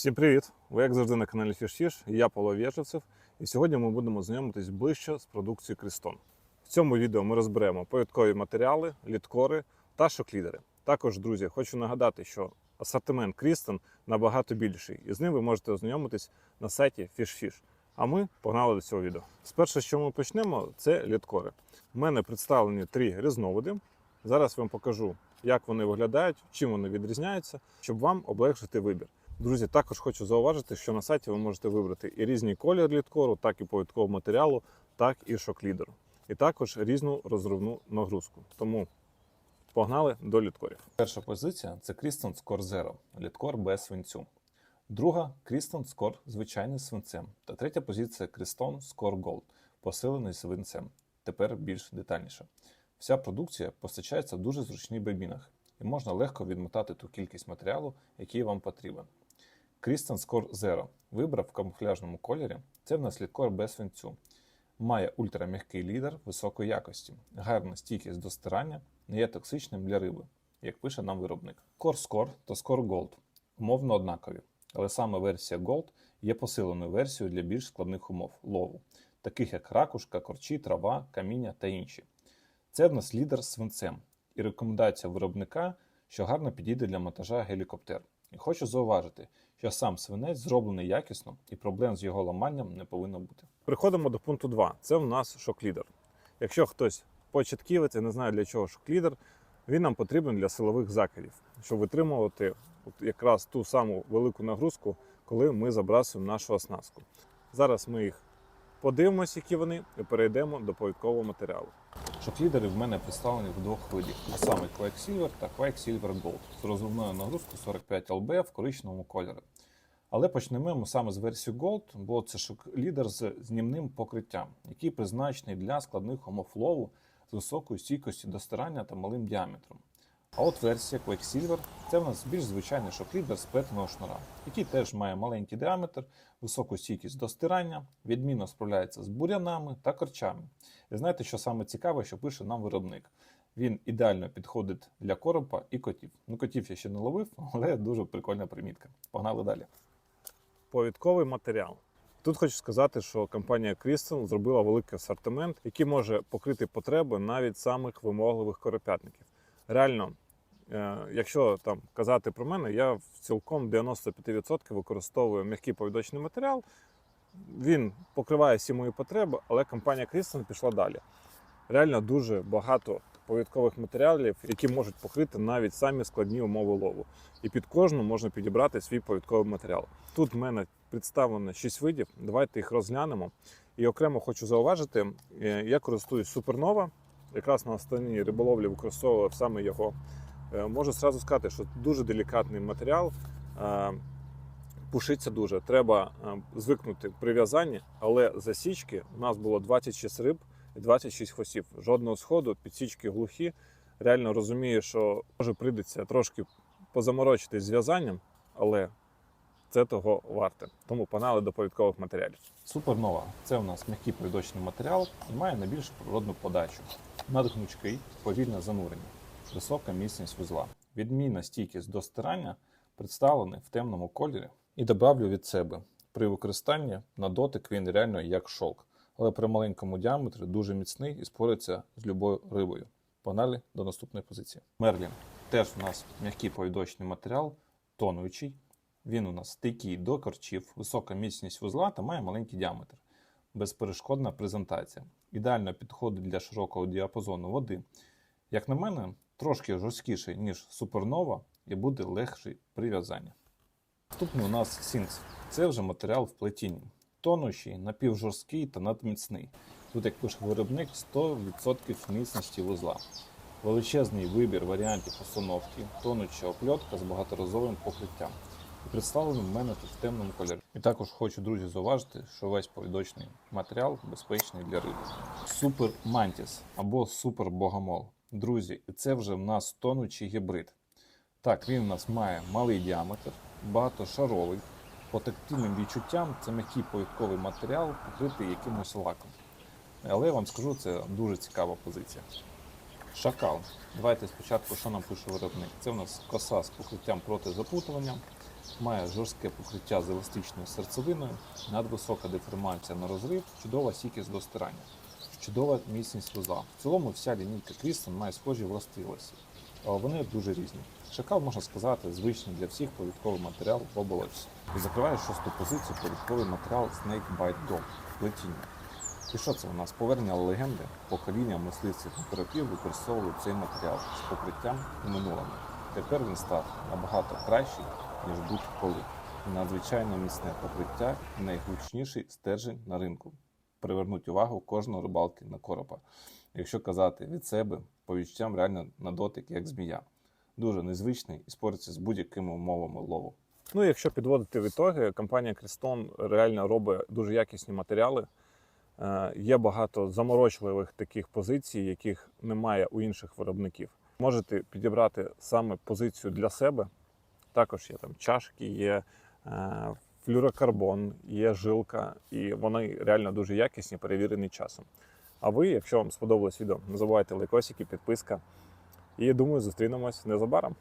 Всім привіт! Ви як завжди на каналі FishFish, я Павло Вєжевцев, і сьогодні ми будемо знайомитись ближче з продукцією Крістон. В цьому відео ми розберемо повідкові матеріали, літкори та шоклідери. Також, друзі, хочу нагадати, що асортимент Крістон набагато більший, і з ним ви можете ознайомитись на сайті FishFish. А ми погнали до цього відео. Спершу, що ми почнемо, це літкори. У мене представлені три різновиди. Зараз вам покажу, як вони виглядають, чим вони відрізняються, щоб вам облегшити вибір. Друзі, також хочу зауважити, що на сайті ви можете вибрати і різні колір літкору, так і повідкового матеріалу, так і шок-лідеру. І також різну розривну нагрузку. Тому погнали до літкорів. Перша позиція це Крістон Score Zero, літкор без свинцю. Друга Крістон Score звичайний свинцем. Та третя позиція Крістон Score Gold, посилений свинцем. Тепер більш детальніше. Вся продукція постачається в дуже зручних бобінах, і можна легко відмотати ту кількість матеріалу, який вам потрібен. Крістон Score Zero вибрав в камуфляжному кольорі. Це в нас літкор без свинцю. Має ультрам'який лідер високої якості, гарна стійкість до стирання, не є токсичним для риби, як пише нам виробник. Core Score та Score Gold умовно однакові, але саме версія Gold є посиленою версією для більш складних умов лову, таких як ракушка, корчі, трава, каміння та інші. Це в нас лідер з свинцем і рекомендація виробника, що гарно підійде для монтажа гелікоптер. Хочу зауважити, що сам свинець зроблений якісно і проблем з його ламанням не повинно бути. Приходимо до пункту 2. Це в нас шок-лідер. Якщо хтось початківець і не знає для чого шок-лідер, він нам потрібен для силових закидів, щоб витримувати якраз ту саму велику нагрузку, коли ми забрасуємо нашу оснастку. Зараз ми їх подивимося, які вони, і перейдемо до повідкового матеріалу. Шоклідери в мене представлені в двох видів, а саме Quicksilver та Quicksilver Gold з розривною нагрузкою 45 лб в коричневому кольорі. Але почнемо саме з версії Gold, бо це шоклідер з знімним покриттям, який призначений для складних умов лову з високою стійкості до стирання та малим діаметром. А от версія Quicksilver – це в нас більш звичайний шоклідер з плетеного шнура, який теж має маленький діаметр, високу стійкість до стирання, відмінно справляється з бурянами та корчами. І знаєте, що саме цікаве, що пише нам виробник. Він ідеально підходить для коропа і котів. Ну, котів я ще не ловив, але дуже прикольна примітка. Погнали далі. Повідковий матеріал. Тут хочу сказати, що компанія Crystal зробила великий асортимент, який може покрити потреби навіть самих вимогливих коропятників. Реально, е, якщо там казати про мене, я в цілком 95% використовую м'який повідочний матеріал. Він покриває всі мої потреби, але компанія Crystal пішла далі. Реально дуже багато повідкових матеріалів, які можуть покрити навіть самі складні умови лову. І під кожну можна підібрати свій повідковий матеріал. Тут в мене представлено 6 видів. Давайте їх розглянемо. І окремо хочу зауважити, е, я користуюсь Супернова. Якраз на останній риболовлі використовував саме його. Е, Можу зразу сказати, що дуже делікатний матеріал. е, Пушиться дуже. Треба е, звикнути при в'язанні, але засічки у нас було 26 риб і 26 хвостів. Жодного сходу, підсічки глухі. Реально розумію, що може прийдеться трошки позаморочитись з в'язанням, але це того варте. Тому панали до повідкових матеріалів. Супернова це у нас м'який повідочний матеріал і має найбільш природну подачу. Надгнучкий, повільне занурення, висока міцність вузла. Відмінна стійкість до стирання представлена в темному кольорі. І добавлю від себе. При використанні на дотик він реально як шовк, але при маленькому діаметрі дуже міцний і спориться з любою рибою. Погнали до наступної позиції. Мерлін теж у нас м'який повідочний матеріал, тонуючий. Він у нас стійкий до корчів, висока міцність вузла та має маленький діаметр. Безперешкодна презентація. Ідеально підходить для широкого діапазону води. Як на мене, трошки жорсткіший, ніж супернова, і буде легший при в'язанні. Наступний у нас Сінкс. Це вже матеріал в плетінні. Тонущий, напівжорсткий та надміцний. Тут, як пише виробник, 100% міцності вузла. Величезний вибір варіантів установки, тонуча опльотка з багаторазовим покриттям. І представлений в мене тут в темному кольорі. І також хочу, друзі, зауважити, що весь повідочний матеріал безпечний для риби. Супер Мантіс або Супер Богомол. Друзі, це вже в нас тонучий гібрид. Так, він у нас має малий діаметр, багатошаровий. По тактильним відчуттям це м'який повідковий матеріал, покритий якимось лаком. Але я вам скажу, це дуже цікава позиція. Шакал. Давайте спочатку, що нам пише виробник. Це у нас коса з покриттям проти запутування, Має жорстке покриття з еластичною серцевиною, надвисока деформація на розрив, чудова стійкість до стирання, чудова міцність вузла. В цілому вся лінійка Крістон має схожі властивості, вони дуже різні. Шакал, можна сказати, звичний для всіх повідковий матеріал в оболочці. І закриває шосту позицію повідковий матеріал Snake Bite Dog плетіння. І що це у нас? Повернення легенди, покоління мисливців оператив використовували цей матеріал з покриттям у минулому. Тепер він став набагато кращий, ніж будь-коли. Надзвичайно міцне покриття і найгучніший стержень на ринку. Привернуть увагу кожного рибалки на коропа. Якщо казати від себе, по відчуттям реально на дотик, як змія. Дуже незвичний і спориться з будь-якими умовами лову. Ну, якщо підводити ітоги, компанія Крістон реально робить дуже якісні матеріали. Е, Є багато заморочливих таких позицій, яких немає у інших виробників. Можете підібрати саме позицію для себе. Також є там чашки, є е, флюрокарбон, є жилка, і вони реально дуже якісні, перевірені часом. А ви, якщо вам сподобалось відео, не забувайте лайкосики, підписка. І думаю, зустрінемось незабаром.